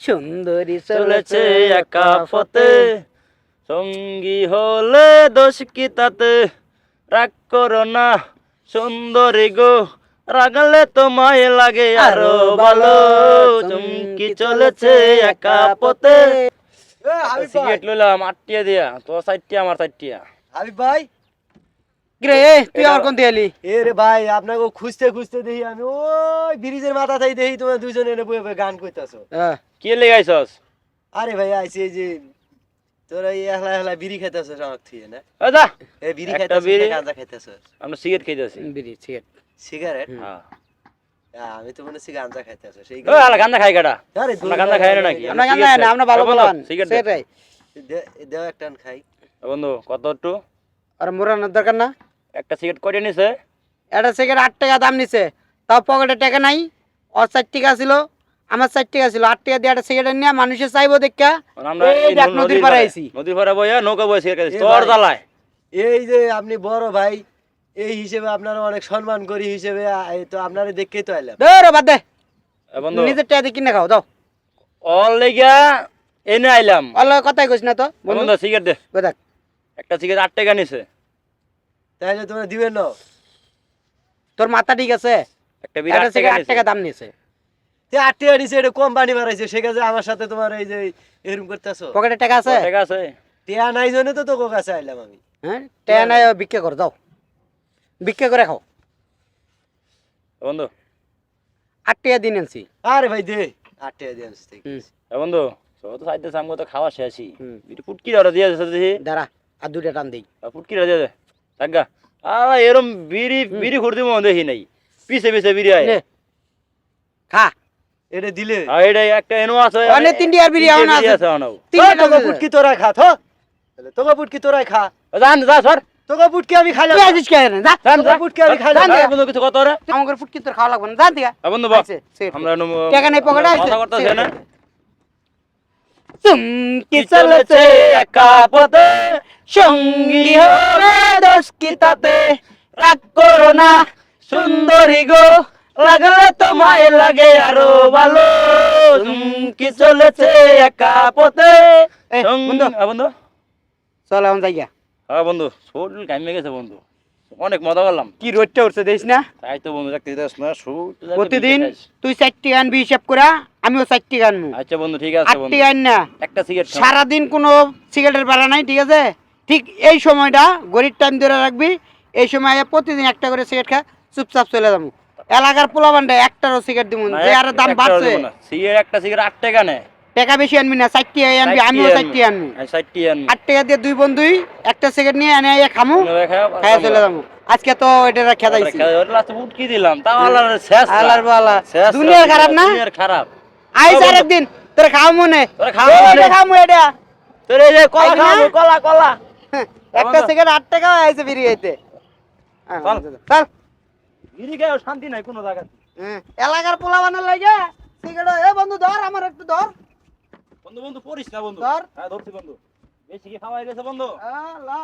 সুন্দরী চলেছে একা পথে সঙ্গী হলে দোষ কি তাতে? রাগ করো না সুন্দরী গো রাগলে তোমায় লাগে আরও ভালো। চুমকি চলেছে একা পথে সিগারেট লইলাম আটটিয়া দিয়া তো সাইটটিয়া আমার সাইটটিয়া। হাবিব ভাই। তুই আমার কোন দিয়ে এ রে ভাই আপনাকে খুঁজতে খুঁজতে দেখি আমি ওই ব্রিজের মাথা থেকে দেখি তোমার দুজনে এনে গান করতেছো আহ, কে লেগাইছস আরে ভাই আইছি যে তোরা এই একলা একলা বিড়ি খাইতেছো আমার থেকে না? ও যা। বিড়ি একটা গাঁজা খাইতেছো। আমরা সিগারেট খাইতেছি। বিড়ি সিগারেট। সিগারেট? হ্যাঁ। আমি তো মনে হচ্ছি গাঁজা খাইতেছো সেই ও খাই কাটা আরে গাঁজা খাই নাকি? আমরা গান না আমরা ভালো বলান সেটাই। দে- দেও একটা খাই। বন্ধু কত একটু? আর মোরানোর দরকার না? একটা সিগারেট করিয়ে নিছে। একটা সিগারেট আট টাকা দাম নিছে। তাও পকেটে টাকা নাই। ওর ষাট টাকা ছিল। আমার ষাট টাকা ছিল। আট টাকা দিয়ে একটা সিগারেট নিয়ে মানুষে চাইব দেখা। নদীর পাড়ে আইছি। নদীর পাড়ে বইয়া নৌকা বইয়া সিগারেট তোর। জ্বালায়। এই যে আপনি বড় ভাই এই হিসেবে আপনারা অনেক সম্মান করি হিসেবে তো আপনারা দেখেই তো আইলাম। ধরো বাদ দে। এ বন্ধু। নিজের টাকা দিয়ে কিনে খাও দাও অল লেগা এনে আইলাম। অল্প কথাই কইস না তো বন্ধু। সিগারেট দে। দেখ। একটা সিগারেট আট টাকা নিছে। তাহলে তোমরা দিবে না। তোর মাথা ঠিক আছে? একটা আট টাকা সিগারেট আট নিছে। টাকা দাম নিছে। যে আটটি আনিছে এটা কোম্পানি মারাইছে সে কাজে আমার সাথে তোমার এই যে এরকম করতেছো। পকেটে টাকা আছে? টাকা আছে। টিয়া নাই জন্য তো তোকে কাছে আইলাম আমি। হ্যাঁ? টাকা নাই বিক্রি কর দাও বিক্রি করে খাও। এ বন্ধু। আট টাকা দিন আনছি আরে ভাই দে। আটটি দিন আনছি। হুম। এ বন্ধু সব তো সাইতে সামগো তো খাওয়া শেষই। হুম। বিড়ি পুটকি দাও দিয়ে দাঁড়া আর দুইটা টান দিই। পুটকি দাও দিয়ে দে। থাকা আ এরম বিড়ি বিড়ি খুঁড়তে মন দেখি নাই পিছে পিছে বিড়ি আয় খা এটা দিলে আর এটা একটা এনো আছে অনেক তিনটি আর বিড়ি আওনা আছে। তিনটা তোকে পুটকি তোরা খা তাহলে তোকে পুটকি তোরাই খা জান যা সর তোকে পুটকি আমি খাইলাম তুই আছিস কে রে? যা জান তোকে যা পুটকি আমি খাইলাম জান দে। বন্ধু কিছু কত রে আমাকে ফুটকি তোর খাওয়া লাগবে না জান দিগা এ বন্ধু বাহ আমরা টাকা নেই পকেটে আইছে, কথা করতেছে না কি চলেছে একা পথে সঙ্গী হবে দোষ কি তাতে? রাগ করো না সুন্দরী গো। লাগলে তোমায় লাগে আরও ভালো। কি চলেছে একা পথে। বন্ধু। বন্ধু। চল এখন যাই হ্যাঁ বন্ধু শরীর কামে গেছে বন্ধু। অনেক মজা করলাম। কি রোদটা উঠছে দেখিস না? তাই তো বন্ধু দেখতে দিতে না প্রতিদিন তুই চারটি আনবি হিসাব করা আমিও চারটি আনব আচ্ছা বন্ধু ঠিক আছে আটটি আন না। একটা সিগারেট সারাদিন কোনো সিগারেটের বেলা নাই ঠিক আছে? ঠিক এই সময়টা গরিব টাইম ধরে রাখবি এই সময় প্রতিদিন একটা করে সিগারেট খা চুপচাপ চলে যাব। এলাকার পোলাবানটা একটারও সিগারেট দিব যে আরও দাম বাড়ছে। সিগারেট একটা সিগারেট আট টাকা নেয়। টাকা বেশি আনবি না চারটি আনবি আমিও চারটি আনবি। আন আট টাকা দিয়ে দুই বন্ধুই একটা সিগারেট নিয়ে এনে খামু খাই চলে যাব। আজকে তো এটা খেদাইছি দিলাম তাও আল্লাহর শেষ। আলার বালা। দুনিয়ার খারাপ না? দুনিয়ার খারাপ। আইস। আরেকদিন তোর খাও মনে তোরা খাও মনে। খামু এটা। তোর এই যে কলা? খাওয়াবো, কলা কলা। একটা সেকেন্ড আট টাকা আইছে বেরিয়ে আইতে হ্যাঁ, চল। চল। শান্তি নাই কোনো জায়গাতে। হ্যাঁ, এলাকার পোলা বানার লাগে সিগারেট এ বন্ধু ধর আমার একটু ধর। বন্ধু বন্ধু পড়িস না বন্ধু। ধর। হ্যাঁ ধরছি বন্ধু। বেশি কি খাওয়া গেছে বন্ধু? আ, লা।